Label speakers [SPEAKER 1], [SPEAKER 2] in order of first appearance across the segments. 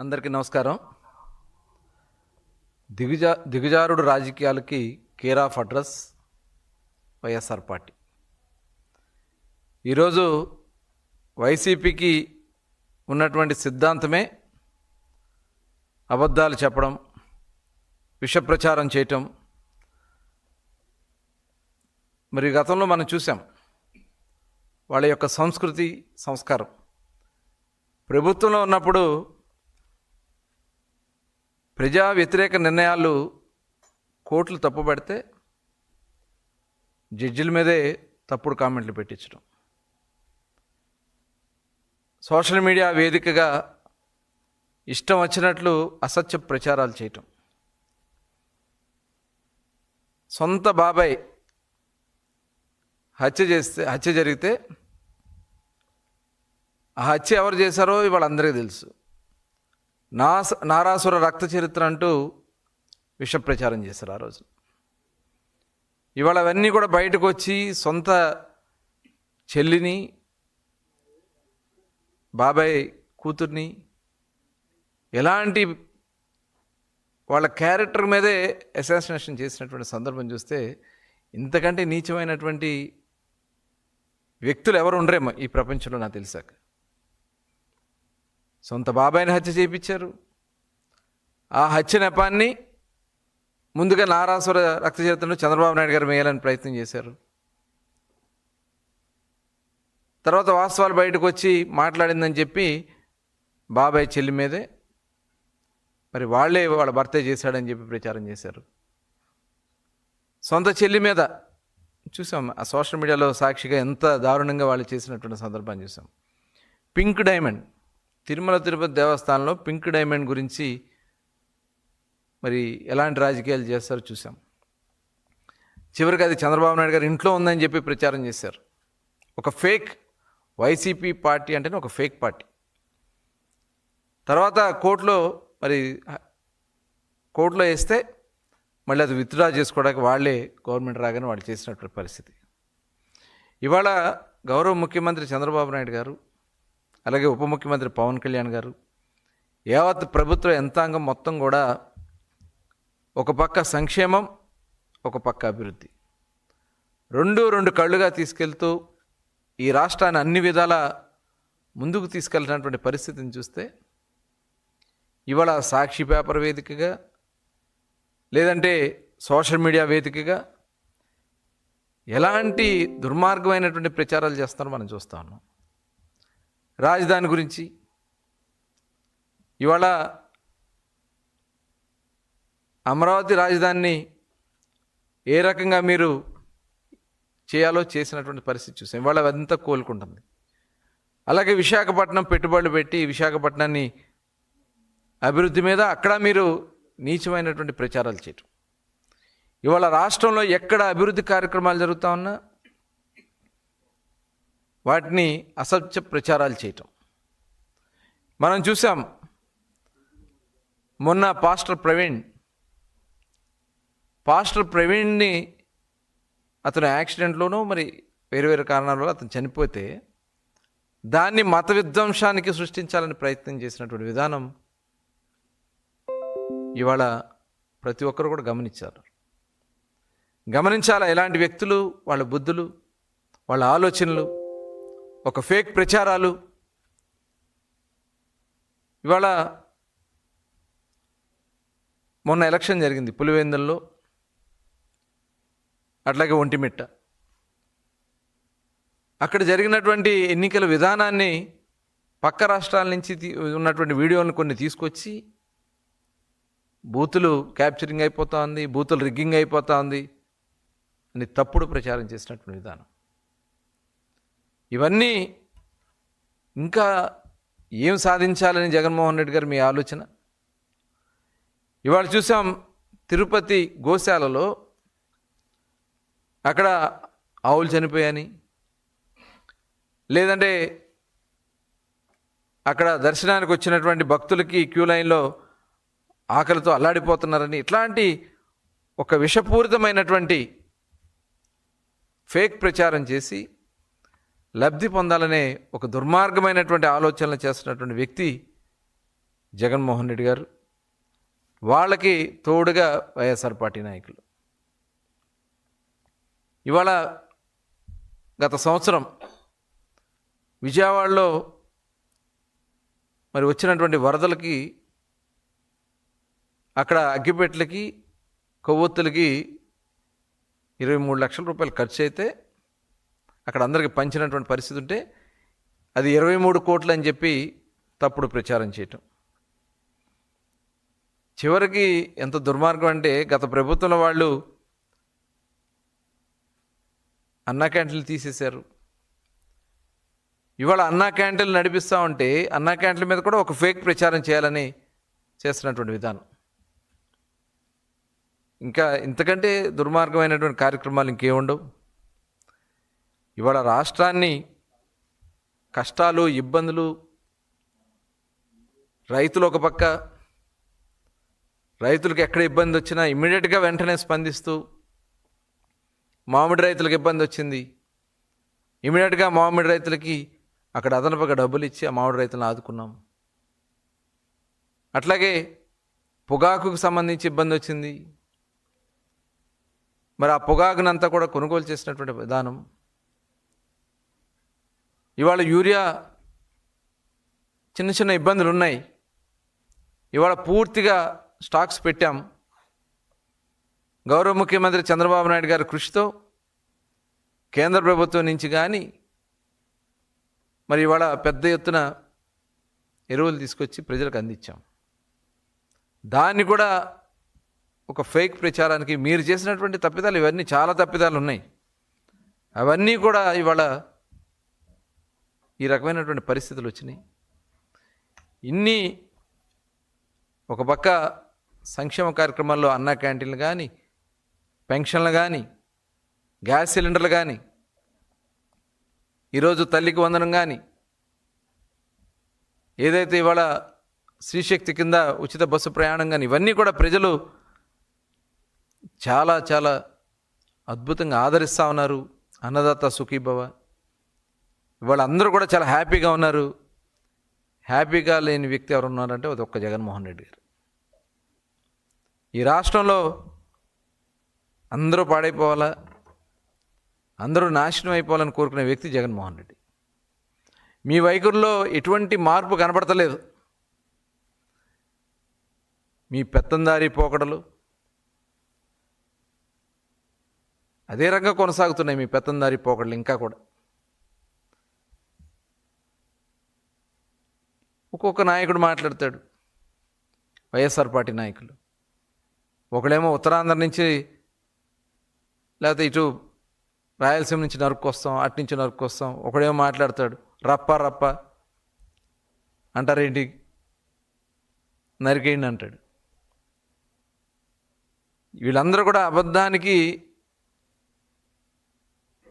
[SPEAKER 1] అందరికీ నమస్కారం. దిగుజా దిగుజారుడు రాజకీయాలకి care of address YSR party. ఈరోజు వైసీపీకి ఉన్నటువంటి సిద్ధాంతమే అబద్ధాలు చెప్పడం విషప్రచారం చేయటం. మరి గతంలో మనం చూసాం వాళ్ళ యొక్క సంస్కృతి సంస్కారం. ప్రభుత్వంలో ఉన్నప్పుడు ప్రజా వ్యతిరేక నిర్ణయాలు కోర్టులు తప్పుపడితే జడ్జిల మీదే తప్పుడు కామెంట్లు పెట్టించడం. సోషల్ మీడియా వేదికగా ఇష్టం వచ్చినట్లు అసత్య ప్రచారాలు చేయటం. సొంత బాబాయ్ హత్య చేస్తే హత్య జరిగితే ఆ హత్య ఎవరు చేశారో వాళ్ళందరికీ తెలుసు. నా నారాసుర రక్త చరిత్ర అంటూ విష ప్రచారం చేశారు ఆ రోజు. ఇవాళ అవన్నీ కూడా బయటకు వచ్చి సొంత చెల్లిని బాబాయ్ కూతుర్ని ఎలాంటి వాళ్ళ క్యారెక్టర్ మీదే అసాసినేషన్ చేసినటువంటి సందర్భం చూస్తే ఇంతకంటే నీచమైనటువంటి వ్యక్తులు ఎవరు ఉండరేమో ఈ ప్రపంచంలో నాకు తెలిసాక. సొంత బాబాయిని హత్య చేయించారు. ఆ హత్య నెపాన్ని ముందుగా నారాసుర రక్తచరిత్రను చంద్రబాబు నాయుడు గారు వేయాలని ప్రయత్నం చేశారు. తర్వాత వాస్తవాలు బయటకు వచ్చి మాట్లాడిందని చెప్పి బాబాయ్ చెల్లి మీదే మరి వాళ్ళే వాళ్ళ భర్తే చేశాడని చెప్పి ప్రచారం చేశారు. సొంత చెల్లి మీద చూసాం ఆ సోషల్ మీడియాలో సాక్షిగా ఎంత దారుణంగా వాళ్ళు చేసినటువంటి సందర్భాన్ని చూసాం. పింక్ డైమండ్ తిరుమల తిరుపతి దేవస్థానంలో పింక్ డైమండ్ గురించి మరి ఎలాంటి రాజకీయాలు చేస్తారో చూసాం చివరికి అది చంద్రబాబు నాయుడు గారు ఇంట్లో ఉందని చెప్పి ప్రచారం చేశారు. ఒక ఫేక్ వైసీపీ పార్టీ అంటేనే ఒక ఫేక్ పార్టీ. తర్వాత కోర్టులో మరి కోర్టులో వేస్తే మళ్ళీ అది విత్డ్రా చేసుకోవడానికి వాళ్ళే గవర్నమెంట్ రాగానే వాళ్ళు చేసినటువంటి పరిస్థితి. ఇవాళ గౌరవ ముఖ్యమంత్రి చంద్రబాబు నాయుడు గారు అలాగే ఉప ముఖ్యమంత్రి పవన్ కళ్యాణ్ గారు యావత్ ప్రభుత్వ యంత్రాంగం మొత్తం కూడా ఒక పక్క సంక్షేమం ఒక పక్క అభివృద్ధి. రెండు రెండు కళ్ళుగా తీసుకెళ్తూ ఈ రాష్ట్రాన్ని అన్ని విధాల ముందుకు తీసుకెళ్ళినటువంటి పరిస్థితిని చూస్తే ఇవాళ సాక్షి పేపర్ వేదికగా లేదంటే సోషల్ మీడియా వేదికగా ఎలాంటి దుర్మార్గమైనటువంటి ప్రచారాలు చేస్తారో మనం చూస్తా ఉన్నాం. రాజధాని గురించి. ఇవాళ అమరావతి రాజధానిని ఏ రకంగా మీరు చేయాలో చేసినటువంటి పరిస్థితి చూసాం. ఇవాళ అదంతా కోలుకుంటుంది. అలాగే విశాఖపట్నం పెట్టుబడులు పెట్టి విశాఖపట్నాన్ని అభివృద్ధి మీద అక్కడ మీరు నీచమైనటువంటి ప్రచారాలు చేయటం. ఇవాళ రాష్ట్రంలో ఎక్కడ అభివృద్ధి కార్యక్రమాలు జరుగుతూ ఉన్నా వాటిని అసత్య ప్రచారాలు చేయటం. మనం చూసాం మొన్న పాస్టర్ ప్రవీణ్ పాస్టర్ ప్రవీణ్ని అతను యాక్సిడెంట్లోనూ మరి వేరు వేరు కారణాల వల్ల అతను చనిపోతే దాన్ని మత విధ్వంసానికి సృష్టించాలని ప్రయత్నం చేసినటువంటి విధానం ఇవాళ ప్రతి ఒక్కరు కూడా గమనించారు. గమనించాలా? ఎలాంటి వ్యక్తులు? వాళ్ళ బుద్ధులు? వాళ్ళ ఆలోచనలు? ఒక ఫేక్ ప్రచారాలు. ఇవాళ మొన్న ఎలక్షన్ జరిగింది పులివెందుల్లో. అట్లాగే ఒంటిమిట్ట. అక్కడ జరిగినటువంటి ఎన్నికల విధానాన్ని పక్క రాష్ట్రాల నుంచి తీ- ఉన్నటువంటి వీడియోలను కొన్ని తీసుకొచ్చి బూతులు క్యాప్చరింగ్ అయిపోతా ఉంది బూతులు రిగ్గింగ్ అయిపోతా ఉంది అని తప్పుడు ప్రచారం చేసినటువంటి విధానం. ఇవన్నీ ఇంకా ఏం సాధించాలని జగన్మోహన్ రెడ్డి గారు మీ ఆలోచన? ఇవాళ చూసాం తిరుపతి గోశాలలో అక్కడ ఆవులు చనిపోయాయని లేదంటే అక్కడ దర్శనానికి వచ్చినటువంటి భక్తులకి క్యూ లైన్లో ఆకలితో అల్లాడిపోతున్నారని ఇట్లాంటి ఒక విషపూరితమైనటువంటి ఫేక్ ప్రచారం చేసి లబ్ధి పొందాలనే ఒక దుర్మార్గమైనటువంటి ఆలోచనలు చేస్తున్నటువంటి వ్యక్తి జగన్మోహన్ రెడ్డి గారు. వాళ్ళకి తోడుగా వైఎస్ఆర్ పార్టీ నాయకులు. ఇవాళ గత సంవత్సరం విజయవాడలో మరి వచ్చినటువంటి వరదలకి అక్కడ అగ్గిపెట్లకి కొవ్వొత్తులకి ఇరవై మూడు లక్షల రూపాయలు ఖర్చు అయితే అక్కడ అందరికి పంచినటువంటి పరిస్థితి ఉంటే అది ఇరవై మూడు కోట్లు అని చెప్పి తప్పుడు ప్రచారం చేయటం. చివరికి ఎంత దుర్మార్గం అంటే గత ప్రభుత్వంలో వాళ్ళు అన్నా క్యాంటీన్లు తీసేశారు. ఇవాళ అన్నా క్యాంటీన్లు నడిపిస్తూ ఉంటే అన్నా క్యాంటీన్ల మీద కూడా ఒక ఫేక్ ప్రచారం చేయాలని చేస్తున్నటువంటి విధానం. ఇంకా ఇంతకంటే దుర్మార్గమైనటువంటి కార్యక్రమాలు ఇంకేముండవు? ఇవాళ రాష్ట్రాన్ని కష్టాలు ఇబ్బందులు రైతులు ఒక పక్క రైతులకు ఎక్కడ ఇబ్బంది వచ్చినా ఇమ్మీడియట్గా వెంటనే స్పందిస్తూ మామిడి రైతులకు ఇబ్బంది వచ్చింది. ఇమీడియట్గా మామిడి రైతులకి అక్కడ అదనపుగా డబ్బులు ఇచ్చి ఆ మామిడి రైతులను ఆదుకున్నాం. అట్లాగే పొగాకుకు సంబంధించి ఇబ్బంది వచ్చింది. మరి ఆ పొగాకునంతా కూడా కొనుగోలు చేసినటువంటి విధానం ఇవాళ యూరియా చిన్న చిన్న ఇబ్బందులు ఉన్నాయి ఇవాళ పూర్తిగా స్టాక్స్ పెట్టాం. గౌరవ ముఖ్యమంత్రి చంద్రబాబు నాయుడు గారి కృషితో కేంద్ర ప్రభుత్వం నుంచి కానీ మరి ఇవాళ పెద్ద ఎత్తున ఎరువులు తీసుకొచ్చి ప్రజలకు అందించాం. దాన్ని కూడా ఒక ఫేక్ ప్రచారానికి మీరు చేసినటువంటి తప్పిదాలు ఇవన్నీ చాలా తప్పిదాలు ఉన్నాయి. అవన్నీ కూడా ఇవాళ ఈ రకమైనటువంటి పరిస్థితులు వచ్చినాయి. ఇన్ని ఒక పక్క సంక్షేమ కార్యక్రమాల్లో అన్నా క్యాంటీన్లు కానీ పెన్షన్లు కానీ గ్యాస్ సిలిండర్లు కానీ ఈరోజు తల్లికి వందనం కానీ ఏదైతే ఇవాళ శ్రీశక్తి కింద ఉచిత బస్సు ప్రయాణం కానీ ఇవన్నీ కూడా ప్రజలు చాలా చాలా అద్భుతంగా ఆదరిస్తూ ఉన్నారు. అన్నదాత సుఖీభవ. వాళ్ళందరూ కూడా చాలా హ్యాపీగా ఉన్నారు. హ్యాపీగా లేని వ్యక్తి ఎవరు ఉన్నారంటే అది ఒక్క జగన్మోహన్ రెడ్డి గారు. ఈ రాష్ట్రంలో అందరూ పాడైపోవాలా? అందరూ నాశనం అయిపోవాలని కోరుకునే వ్యక్తి జగన్మోహన్ రెడ్డి. మీ వైఖరిలో ఎటువంటి మార్పు కనబడతలేదు. మీ పెత్తందారి పోకడలు. అదే రంగా కొనసాగుతున్నాయి మీ పెత్తందారి పోకడలు ఇంకా కూడా. ఒక్కొక్క నాయకుడు మాట్లాడతాడు. వైఎస్ఆర్ పార్టీ నాయకులు. ఒకడేమో ఉత్తరాంధ్ర నుంచి లేకపోతే ఇటు రాయలసీమ నుంచి నరుక్కొస్తాం అటు నుంచి నరుక్కొస్తాం ఒకడేమో మాట్లాడతాడు. రప్ప రప్ప. అంటారేంటి? నరికేయండి అంటాడు. వీళ్ళందరూ కూడా అబద్ధానికి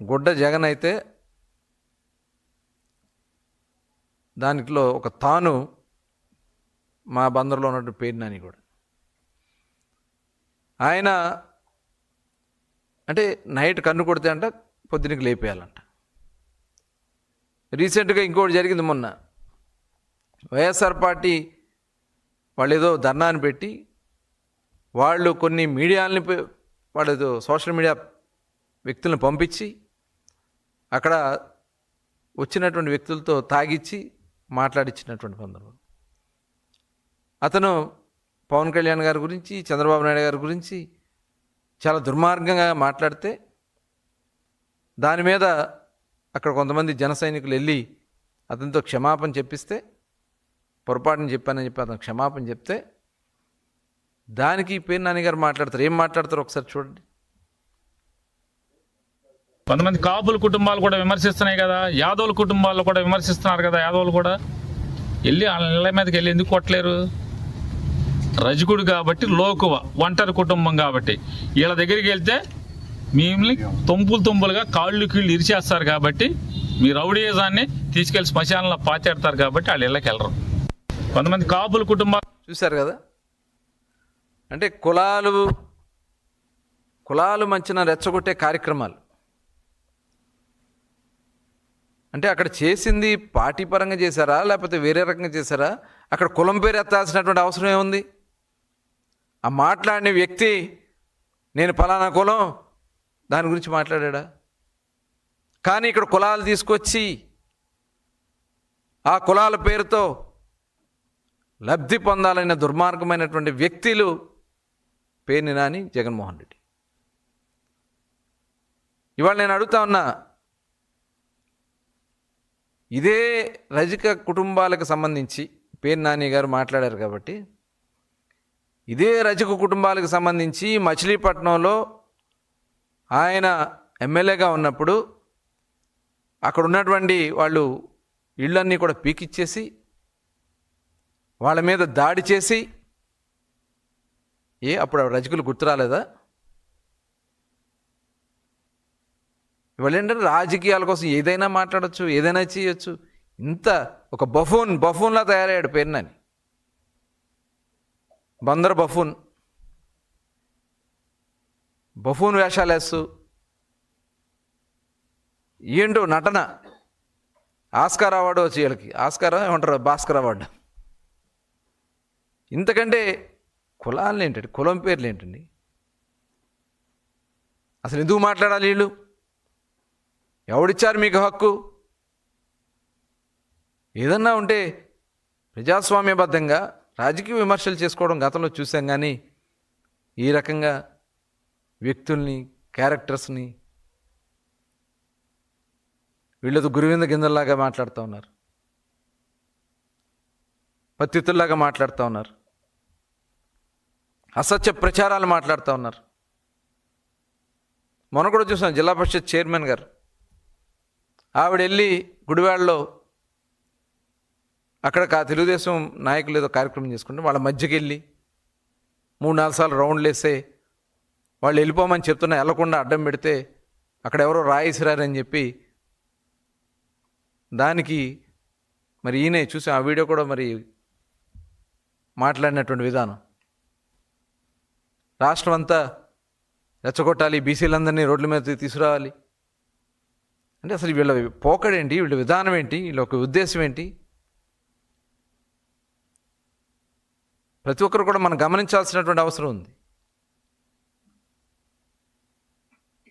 [SPEAKER 1] గుడ్డ జగన్ అయితే దానిలో ఒక తాను మా బందరులో ఉన్నటువంటి పేరునాని కూడా. ఆయన అంటే నైట్ కన్ను కొడితే అంట పొద్దునకి లేపేయాలంట. రీసెంట్గా ఇంకోటి జరిగింది మొన్న. వైఎస్ఆర్ పార్టీ వాళ్ళు ఏదో ధర్నాన్ని పెట్టి వాళ్ళు కొన్ని మీడియాలని పె- వాళ్ళు ఏదో సోషల్ మీడియా వ్యక్తులను పంపించి అక్కడ వచ్చినటువంటి వ్యక్తులతో తాగిచ్చి మాట్లాడిచ్చినటువంటి సందర్భం. అతను పవన్ కళ్యాణ్ గారి గురించి చంద్రబాబు నాయుడు గారి గురించి చాలా దుర్మార్గంగా మాట్లాడితే దాని మీద అక్కడ కొంతమంది జన సైనికులు వెళ్ళి అతనితో క్షమాపణ చెప్పిస్తే పొరపాటుని చెప్పానని చెప్పి అతను క్షమాపణ చెప్తే దానికి పేరు నాన్నగారు గారు మాట్లాడతారు. ఏం మాట్లాడతారు ఒకసారి చూడండి.
[SPEAKER 2] కొంతమంది కాపుల కుటుంబాలు కూడా విమర్శిస్తున్నాయి కదా యాదవుల కుటుంబాల్లో కూడా విమర్శిస్తున్నారు కదా యాదవులు కూడా. వెళ్ళి వాళ్ళ ఇళ్ళ మీదకి వెళ్ళి ఎందుకు కొట్టలేరు? రజకుడు కాబట్టి లోకువ ఒంటరి కుటుంబం కాబట్టి. వీళ్ళ దగ్గరికి వెళ్తే మిమ్మల్ని తొంపులు తొంపులుగా కాళ్ళు కీళ్ళు ఇరిచేస్తారు కాబట్టి మీ రౌడీయజాన్ని తీసుకెళ్ళి శ్మశానంలో పాతేడతారు కాబట్టి వాళ్ళు ఇళ్ళకి వెళ్ళరు. కొంతమంది కాపుల కుటుంబాలు
[SPEAKER 1] చూశారు కదా? అంటే కులాలు కులాలు మంచిన రెచ్చగొట్టే కార్యక్రమాలు. అంటే అక్కడ చేసింది పార్టీ పరంగా చేశారా? లేకపోతే వేరే రకంగా చేశారా? అక్కడ కులం పేరు ఎత్తాల్సినటువంటి అవసరం ఏముంది? ఆ మాట్లాడిన వ్యక్తి నేను ఫలానా కులం దాని గురించి మాట్లాడా కానీ ఇక్కడ కులాలు తీసుకొచ్చి ఆ కులాల పేరుతో లబ్ధి పొందాలనే దుర్మార్గమైనటువంటి వ్యక్తులు పేర్ని నాని జగన్మోహన్ రెడ్డి. ఇవాళ నేను అడుగుతా ఉన్నా ఇదే రజక కుటుంబాలకు సంబంధించి పేరు నాని గారు మాట్లాడారు కాబట్టి ఇదే రజక కుటుంబాలకు సంబంధించి మచిలీపట్నంలో ఆయన ఎమ్మెల్యేగా ఉన్నప్పుడు అక్కడ ఉన్నటువంటి వాళ్ళు ఇళ్ళన్నీ కూడా పీకిచ్చేసి వాళ్ళ మీద దాడి చేసి ఏ అప్పుడు రజకులు గుర్తురాలేదా? ఇవాళ ఏంటంటే రాజకీయాల కోసం ఏదైనా మాట్లాడచ్చు ఏదైనా చేయొచ్చు. ఇంత ఒక బఫూన్ బఫూన్లా తయారయ్యాడు పేరునని. బందర్ బఫూన్. బఫూన్ వేషాలు వేస్తూ ఏంటో నటన. ఆస్కార్ అవార్డు వచ్చి వీళ్ళకి. ఆస్కార్ ఏమంటారు? భాస్కర్ అవార్డు. ఇంతకంటే కులాలు ఏంటండి కులం పేర్లు ఏంటండి అసలు ఎందుకు మాట్లాడాలి వీళ్ళు? ఎవడిచ్చారు మీకు హక్కు? ఏదన్నా ఉంటే ప్రజాస్వామ్యబద్ధంగా రాజకీయ విమర్శలు చేసుకోవడం గతంలో చూసాం కానీ ఈ రకంగా వ్యక్తుల్ని క్యారెక్టర్స్ని వీళ్ళతో గురువింద గింజల్లాగా మాట్లాడుతూ ఉన్నారు. పత్తితుల్లాగా మాట్లాడుతూ ఉన్నారు. అసత్య ప్రచారాలు మాట్లాడుతూ ఉన్నారు. మొన్న కూడా చూసాం జిల్లా పరిషత్ చైర్మన్ గారు ఆవిడ వెళ్ళి గుడివాడలో అక్కడ కా తెలుగుదేశం నాయకులు ఏదో కార్యక్రమం చేసుకుంటే వాళ్ళ మధ్యకి వెళ్ళి మూడు నాలుగు సార్లు రౌండ్లు వేస్తే వాళ్ళు వెళ్ళిపోమని చెప్తున్నా వెళ్ళకుండా అడ్డం పెడితే అక్కడ ఎవరో రాయిసిరారని చెప్పి దానికి మరి ఈయనే చూసాం ఆ వీడియో కూడా మరి మాట్లాడినటువంటి విధానం. రాష్ట్రం అంతా రెచ్చగొట్టాలి బీసీలందరినీ రోడ్ల మీద తీసుకురావాలి. అంటే అసలు వీళ్ళ పోకడేంటి వీళ్ళ విధానం ఏంటి? వీళ్ళ ఒక ఉద్దేశం ఏంటి? ప్రతి ఒక్కరు కూడా మనం గమనించాల్సినటువంటి అవసరం ఉంది.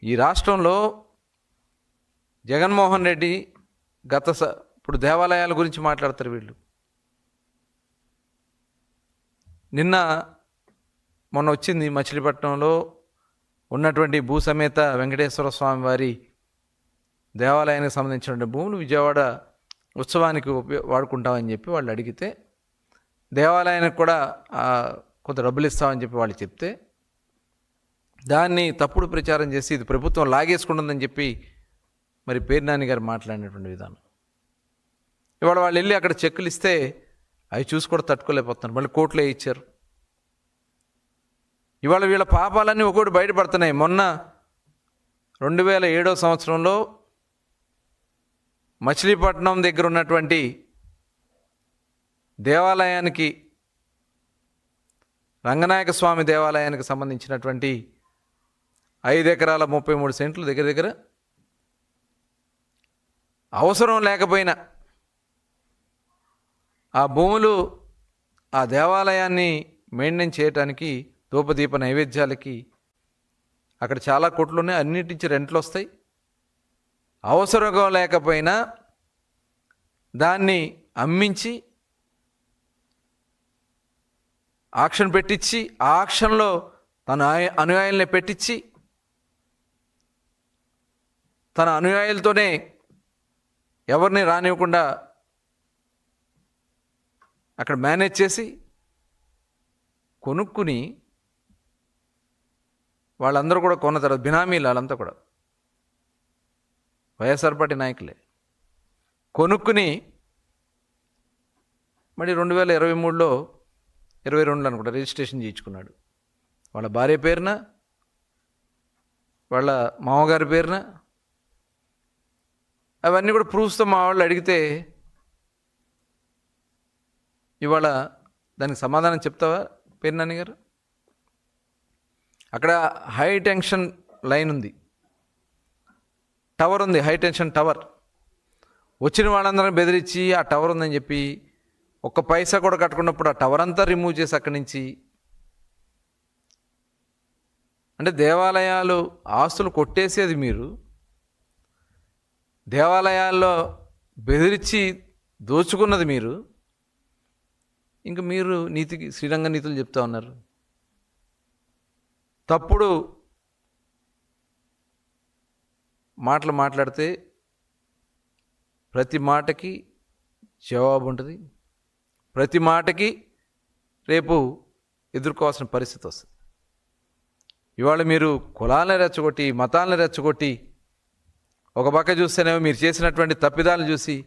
[SPEAKER 1] ఈ రాష్ట్రంలో జగన్మోహన్ రెడ్డి గత స ఇప్పుడు దేవాలయాల గురించి మాట్లాడతారు వీళ్ళు. నిన్న మొన్న వచ్చింది మచిలీపట్నంలో ఉన్నటువంటి భూసమేత వెంకటేశ్వర స్వామి వారి దేవాలయానికి సంబంధించిన భూములు విజయవాడ ఉత్సవానికి వాడుకుంటామని చెప్పి వాళ్ళు అడిగితే దేవాలయానికి కూడా కొంత డబ్బులు ఇస్తామని చెప్పి వాళ్ళు చెప్తే దాన్ని తప్పుడు ప్రచారం చేసి ఇది ప్రభుత్వం లాగేసుకుంటుందని చెప్పి మరి పేర్నాని గారు మాట్లాడినటువంటి విధానం. ఇవాళ వాళ్ళు వెళ్ళి అక్కడ చెక్కులు ఇస్తే అవి చూసి కూడా తట్టుకోలేకపోతున్నారు. మళ్ళీ కోర్టులో ఇచ్చారు? ఇవాళ వీళ్ళ పాపాలన్నీ ఒకటి బయటపడుతున్నాయి. మొన్న రెండు వేల ఏడో సంవత్సరంలో మచిలీపట్నం దగ్గర ఉన్నటువంటి దేవాలయానికి రంగనాయక స్వామి దేవాలయానికి సంబంధించినటువంటి ఐదు ఎకరాల ముప్పై మూడు సెంట్లు దగ్గర దగ్గర అవసరం లేకపోయినా ఆ భూములు ఆ దేవాలయాన్ని మెయింటైన్ చేయటానికి ధూపదీప నైవేద్యాలకి అక్కడ చాలా కోట్లు ఉన్నాయి అన్నిటించి రెంట్లు వస్తాయి అవసరంగా లేకపోయినా దాన్ని అమ్మించి ఆక్షన్ పెట్టించి ఆ ఆక్షన్లో తన ఆయ- అనుయాయుల్ని పెట్టించి తన అనుయాయులతోనే ఎవరిని రానివ్వకుండా అక్కడ మేనేజ్ చేసి కొనుక్కుని వాళ్ళందరూ కూడా కొన్న తర్వాత బినామీలు వాళ్ళంతా కూడా వైఎస్ఆర్ పార్టీ నాయకులే. కొనుక్కుని మరి రెండు వేల ఇరవై మూడులో ఇరవై రెండులో అనుకుంటా రిజిస్ట్రేషన్ చేయించుకున్నాడు. వాళ్ళ భార్య పేరున వాళ్ళ మామగారి పేరున అవన్నీ కూడా ప్రూఫ్స్తో మా వాళ్ళు అడిగితే ఇవాళ దానికి సమాధానం చెప్తావా పేరునాని గారు అక్కడ హై టెన్షన్ లైన్ ఉంది. టవర్ ఉంది హై టెన్షన్ టవర్. వచ్చిన వాళ్ళందరం బెదిరించి ఆ టవర్ ఉందని చెప్పి ఒక్క పైసా కూడా కట్టుకున్నప్పుడు ఆ టవర్ అంతా రిమూవ్ చేసి అక్కడి నుంచి అంటే దేవాలయాలు ఆస్తులు కొట్టేసేది మీరు. దేవాలయాల్లో బెదిరించి దోచుకున్నది మీరు. ఇంక మీరు నీతికి శ్రీరంగ నీతులు చెప్తా ఉన్నారు. తప్పుడు మాటలు మాట్లాడితే ప్రతి మాటకి జవాబు ఉంటుంది. ప్రతి మాటకి రేపు ఎదుర్కోవాల్సిన పరిస్థితి వస్తుంది. ఇవాళ మీరు కులాలను రెచ్చగొట్టి మతాలను రెచ్చగొట్టి ఒక పక్క చూస్తేనేమో మీరు చేసినటువంటి తప్పిదాలను చూసి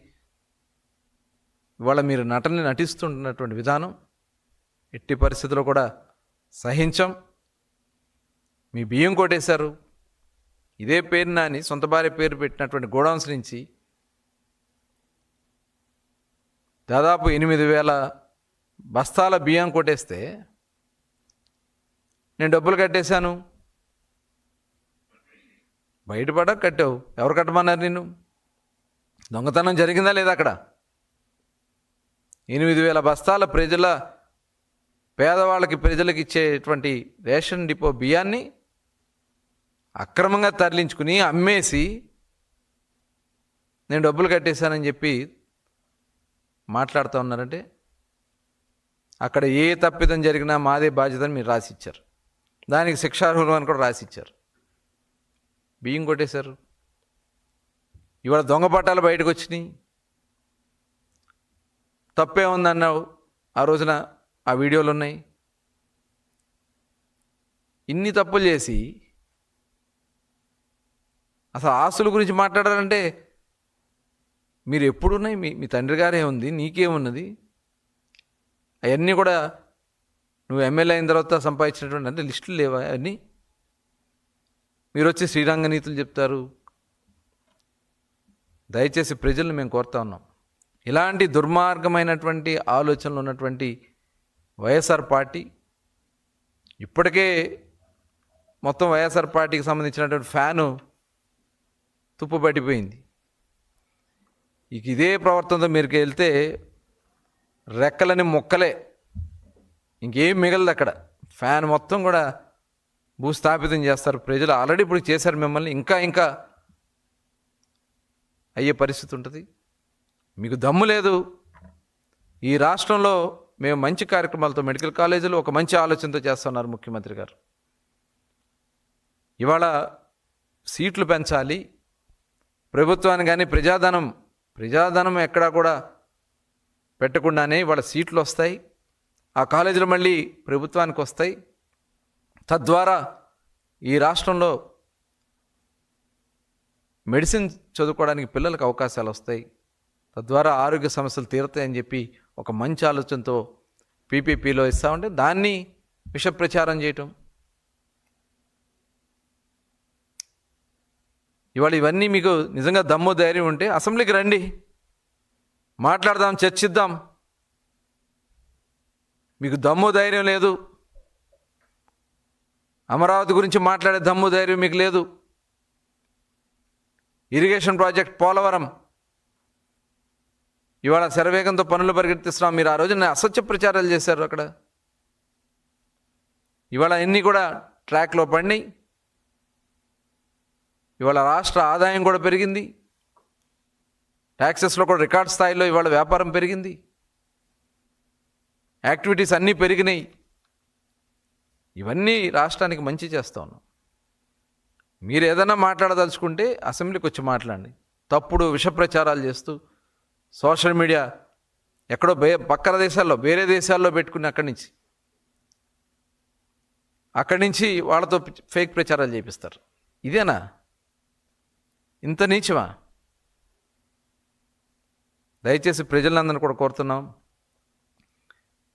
[SPEAKER 1] ఇవాళ మీరు నటనని నటిస్తున్నటువంటి విధానం ఎట్టి పరిస్థితుల్లో కూడా సహించం. మీ బియ్యం కొట్టేశారు. ఇదే పేరు నాని సొంత భార్య పేరు పెట్టినటువంటి గోడౌన్స్ నుంచి దాదాపు ఎనిమిది వేల బస్తాల బియ్యం కొట్టేస్తే నేను డబ్బులు కట్టేశాను. బయటపడ కట్టావు. ఎవరు కట్టమన్నారు నిన్ను? దొంగతనం జరిగిందా లేదా అక్కడ? ఎనిమిది వేల బస్తాల ప్రజల పేదవాళ్ళకి ప్రజలకు ఇచ్చేటువంటి రేషన్ డిపో బియ్యాన్ని అక్రమంగా తరలించుకుని అమ్మేసి నేను డబ్బులు కట్టేశానని చెప్పి మాట్లాడుతూ ఉన్నారంటే అక్కడ ఏ తప్పిదం జరిగినా మాదే బాధ్యతని మీరు రాసిచ్చారు. దానికి శిక్షార్హులు అని కూడా రాసిచ్చారు. బియ్యం కొట్టేశారు. ఇవాళ దొంగ పట్టాలు బయటకు వచ్చినాయి. తప్పే ఉందన్నావు ఆ రోజున ఆ వీడియోలు ఉన్నాయి. ఇన్ని తప్పులు చేసి అసలు ఆస్తుల గురించి మాట్లాడాలంటే మీరు ఎప్పుడున్నాయి? మీ మీ తండ్రి గారే ఉంది నీకేమున్నది అవన్నీ కూడా నువ్వు ఎమ్మెల్యే అయిన తర్వాత సంపాదించినటువంటి అంటే లిస్టులు లేవా అవన్నీ? మీరు వచ్చి శ్రీరంగ నీతులు చెప్తారు. దయచేసి ప్రజలను మేము కోరుతా ఉన్నాం. ఇలాంటి దుర్మార్గమైనటువంటి ఆలోచనలు ఉన్నటువంటి వైఎస్ఆర్ పార్టీ ఇప్పటికే మొత్తం వైఎస్ఆర్ పార్టీకి సంబంధించినటువంటి ఫ్యాను తుప్పు పట్టిపోయింది. ఇక ఇదే ప్రవర్తనతో మీరు వెళ్తే రెక్కలని మొక్కలే. ఇంకేం మిగలదు అక్కడ. ఫ్యాన్ మొత్తం కూడా భూస్థాపితం చేస్తారు. ప్రజలు ఆల్రెడీ ఇప్పుడు చేశారు మిమ్మల్ని. ఇంకా ఇంకా అయ్యే పరిస్థితి ఉంటుంది. మీకు దమ్ము లేదు. ఈ రాష్ట్రంలో మేము మంచి కార్యక్రమాలతో మెడికల్ కాలేజీలు ఒక మంచి ఆలోచనతో చేస్తున్నారు ముఖ్యమంత్రి గారు. ఇవాళ సీట్లు పెంచాలి. ప్రభుత్వాన్ని కానీ ప్రజాధనం ప్రజాధనం ఎక్కడా కూడా పెట్టకుండానే వాళ్ళ సీట్లు వస్తాయి. ఆ కాలేజీలు మళ్ళీ ప్రభుత్వానికి వస్తాయి. తద్వారా ఈ రాష్ట్రంలో మెడిసిన్ చదువుకోవడానికి పిల్లలకు అవకాశాలు వస్తాయి. తద్వారా ఆరోగ్య సమస్యలు తీరుతాయని చెప్పి ఒక మంచి ఆలోచనతో పీపీపీలో ఇస్తామంటే దాన్ని విషప్రచారం చేయటం ఇవాళ ఇవన్నీ మీకు నిజంగా దమ్ము ధైర్యం ఉంటే అసెంబ్లీకి రండి. మాట్లాడదాం చర్చిద్దాం. మీకు దమ్ము ధైర్యం లేదు. అమరావతి గురించి మాట్లాడే దమ్ము ధైర్యం మీకు లేదు. Irrigation project Polavaram. ఇవాళ శరవేగంతో పనులు పరిగెత్తిస్తున్నాం. మీరు ఆ రోజున అసత్య ప్రచారాలు చేశారు అక్కడ. ఇవాళ అన్నీ కూడా ట్రాక్లో పడినాయి. ఇవాళ రాష్ట్ర ఆదాయం కూడా పెరిగింది. ట్యాక్సెస్లో కూడా రికార్డ్ స్థాయిలో ఇవాళ వ్యాపారం పెరిగింది. యాక్టివిటీస్ అన్నీ పెరిగినాయి. ఇవన్నీ రాష్ట్రానికి మంచి చేస్తా ఉన్నాం. మీరు ఏదైనా మాట్లాడదలుచుకుంటే అసెంబ్లీకి వచ్చి మాట్లాడండి. తప్పుడు విష ప్రచారాలు చేస్తూ సోషల్ మీడియా ఎక్కడో బే పక్కన దేశాల్లో వేరే దేశాల్లో పెట్టుకుని అక్కడి నుంచి. అక్కడి నుంచి వాళ్ళతో ఫేక్ ప్రచారాలు చేపిస్తారు. ఇదేనా? ఇంత నీచమా? దయచేసి ప్రజలందరినీ కూడా కోరుతున్నాం.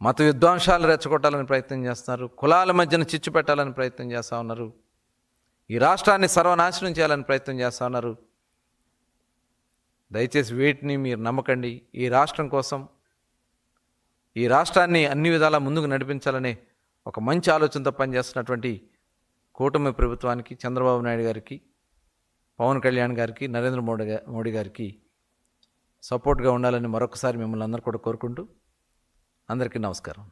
[SPEAKER 1] మత విద్వాంసాలు రెచ్చగొట్టాలని ప్రయత్నం చేస్తున్నారు. కులాల మధ్యన చిచ్చు పెట్టాలని ప్రయత్నం చేస్తూ ఉన్నారు. ఈ రాష్ట్రాన్ని సర్వనాశనం చేయాలని ప్రయత్నం చేస్తూ ఉన్నారు. దయచేసి వీటిని మీరు నమ్మకండి. ఈ రాష్ట్రం కోసం ఈ రాష్ట్రాన్ని అన్ని విధాలా ముందుకు నడిపించాలనే ఒక మంచి ఆలోచనతో పనిచేస్తున్నటువంటి కూటమి ప్రభుత్వానికి చంద్రబాబు నాయుడు గారికి పవన్ కళ్యాణ్ గారికి నరేంద్ర మోడీ మోడీ గారికి సపోర్ట్గా ఉండాలని మరొకసారి మిమ్మల్ని అందరూ కూడా కోరుకుంటూ అందరికీ నమస్కారం.